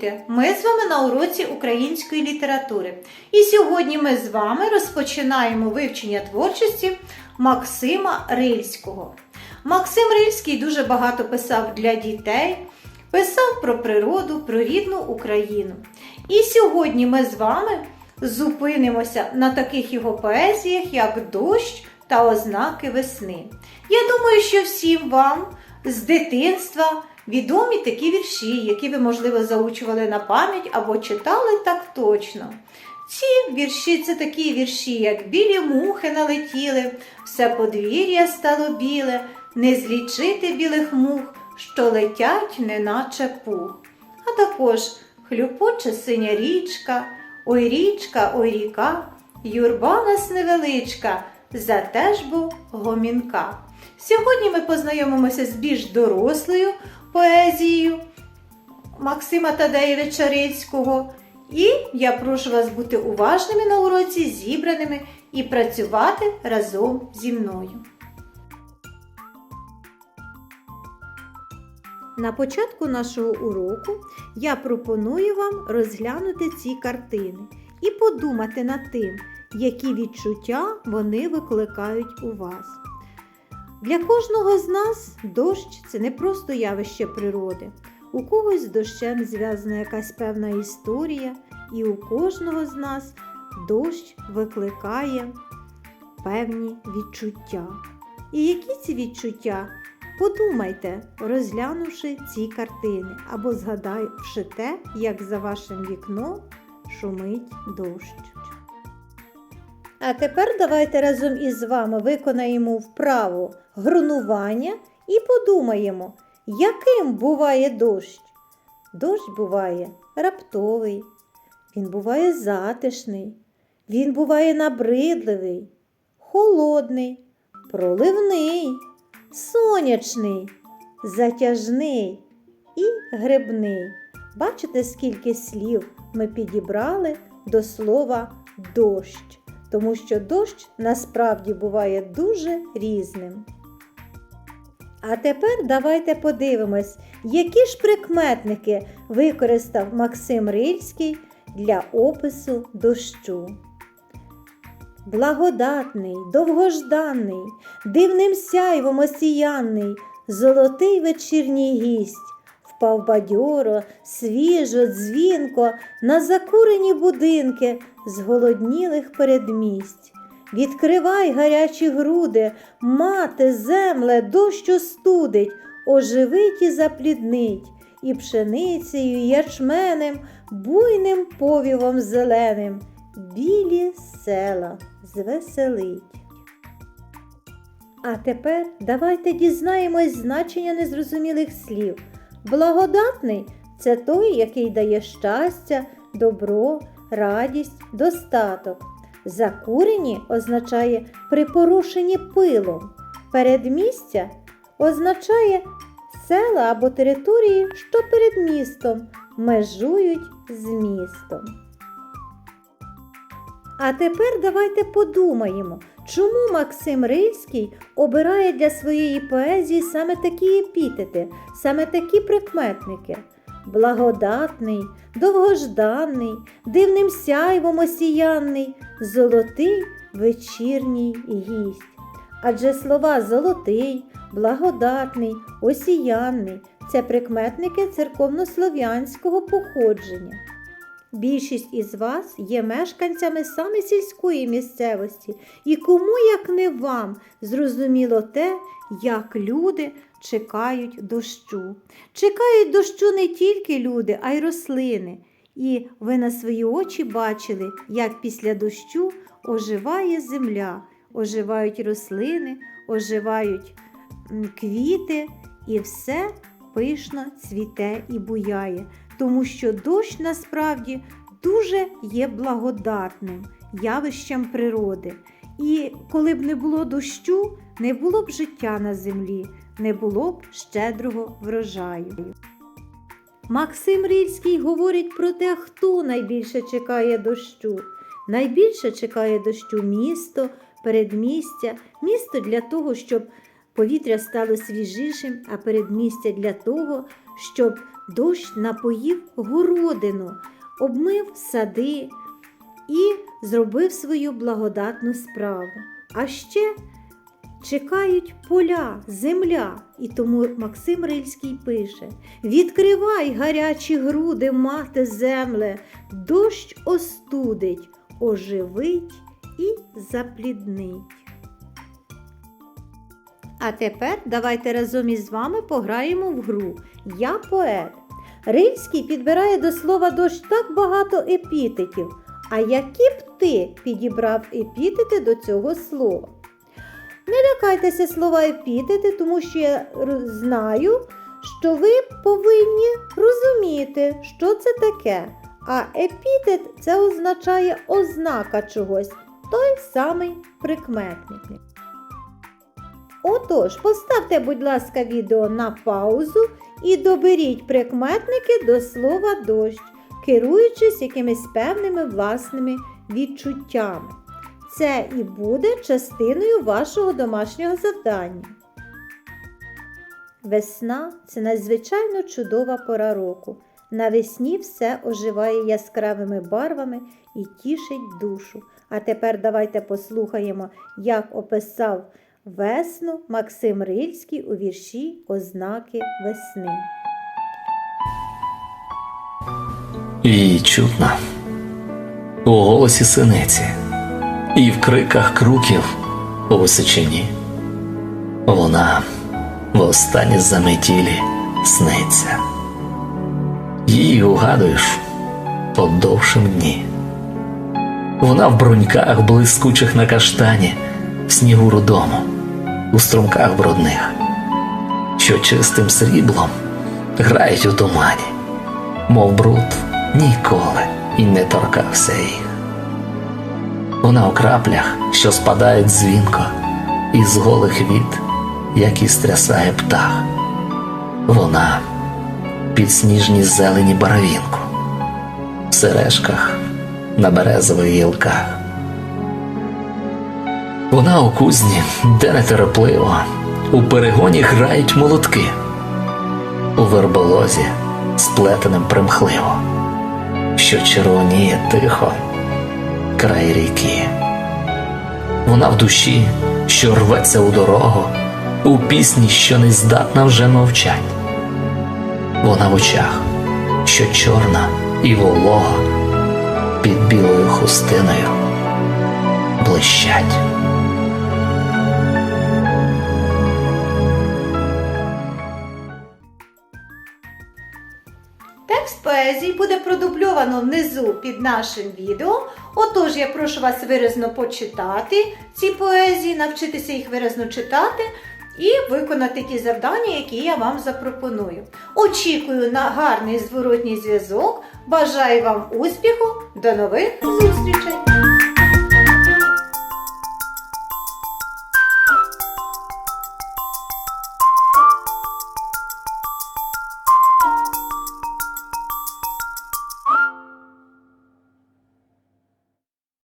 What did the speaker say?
Діти! Ми з вами на уроці української літератури. І сьогодні ми з вами розпочинаємо вивчення творчості Максима Рильського. Максим Рильський дуже багато писав для дітей, писав про природу, про рідну Україну. І сьогодні ми з вами зупинимося на таких його поезіях, як дощ та ознаки весни. Я думаю, що всім вам з дитинства відомі такі вірші, які ви, можливо, заучували на пам'ять або читали так точно. Ці вірші це такі вірші, як білі мухи налетіли, все подвір'я стало біле, не злічити білих мух, що летять, неначе пух. А також хлюпоче синя річка, ой річка, ой ріка, юрба нас невеличка, зате ж бо гомінка. Сьогодні ми познайомимося з більш дорослою поезією Максима Тадеєвича Рильського. І я прошу вас бути уважними на уроці, зібраними і працювати разом зі мною. На початку нашого уроку я пропоную вам розглянути ці картини і подумати над тим, які відчуття вони викликають у вас. Для кожного з нас дощ це не просто явище природи. У когось з дощем зв'язана якась певна історія, і у кожного з нас дощ викликає певні відчуття. І які ці відчуття? Подумайте, розглянувши ці картини, або згадавши те, як за вашим вікном шумить дощ. А тепер давайте разом із вами виконаємо вправу грунування і подумаємо, яким буває дощ. Дощ буває раптовий, він буває затишний, він буває набридливий, холодний, проливний, сонячний, затяжний і грибний. Бачите, скільки слів ми підібрали до слова дощ тому що дощ насправді буває дуже різним. А тепер давайте подивимось, які ж прикметники використав Максим Рильський для опису дощу. Благодатний, довгожданий, дивним сяйвом осіяний, золотий вечірній гість, впав бадьоро, свіжо, дзвінко на закурені будинки зголоднілих передмість. Відкривай гарячі груди, мати, земле, дощу студить, оживить і запліднить, і пшеницею, і ячменем, буйним повівом зеленим, білі села звеселить. А тепер давайте дізнаємось значення незрозумілих слів. Благодатний це той, який дає щастя, добро, радість, достаток. Закурені означає припорушені пилом. Передмістя означає села або території, що перед містом межують з містом. А тепер давайте подумаємо, чому Максим Рильський обирає для своєї поезії саме такі епітети, саме такі прикметники благодатний, довгожданий, дивним сяйвом осіянний, золотий вечірній гість. Адже слова золотий, благодатний, осіянний це прикметники церковнослов'янського походження. Більшість із вас є мешканцями саме сільської місцевості, і кому, як не вам, зрозуміло те, як люди чекають дощу. Чекають дощу не тільки люди, а й рослини. І ви на свої очі бачили, як після дощу оживає земля, оживають рослини, оживають квіти, і все пишно цвіте і буяє, тому що дощ насправді дуже є благодатним явищем природи. І коли б не було дощу, не було б життя на землі, не було б щедрого врожаю. Максим Рильський говорить про те, хто найбільше чекає дощу. Найбільше чекає дощу місто, передмістя, місто для того, щоб повітря стало свіжішим, а передмістя для того, щоб дощ напоїв городину, обмив сади і зробив свою благодатну справу. А ще чекають поля, земля. І тому Максим Рильський пише: Відкривай гарячі груди, мати земле, дощ остудить, оживить і запліднить. А тепер давайте разом із вами пограємо в гру Я поет. Рильський підбирає до слова дощ так багато епітетів. А які б ти підібрав епітети до цього слова? Не лякайтеся слова епітети, тому що я знаю, що ви повинні розуміти, що це таке. А епітет це означає ознака чогось, той самий прикметник. Отож, поставте, будь ласка, відео на паузу і доберіть прикметники до слова дощ, керуючись якимись певними власними відчуттями. Це і буде частиною вашого домашнього завдання. Весна це надзвичайно чудова пора року. Навесні все оживає яскравими барвами і тішить душу. А тепер давайте послухаємо, як описав весну Максим Рильський у вірші Ознаки весни. Її чутно у голосі синиці і в криках круків у височині. Вона в останній заметілі сниться. Її угадуєш по довшим дні. Вона в бруньках блискучих на каштані, снігу рудому, у струмках брудних, що чистим сріблом грають у тумані мов бруд ніколи і не торкався їх. Вона у краплях, що спадають дзвінко, із голих віт, які стрясає птах. Вона під сніжні зелені барвінку, в сережках на березових гілках. Вона у кузні, де нетерпливо, у перегоні грають молотки, у верболозі сплетеним примхливо, що червоніє тихо край ріки. Вона в душі, що рветься у дорогу, у пісні, що не здатна вже мовчать. Вона в очах, що чорна і волога під білою хустиною блищать. Текст буде продубльовано внизу під нашим відео. Отож, я прошу вас виразно почитати ці поезії, навчитися їх виразно читати і виконати ті завдання, які я вам запропоную. Очікую на гарний зворотній зв'язок. Бажаю вам успіху. До нових зустрічей!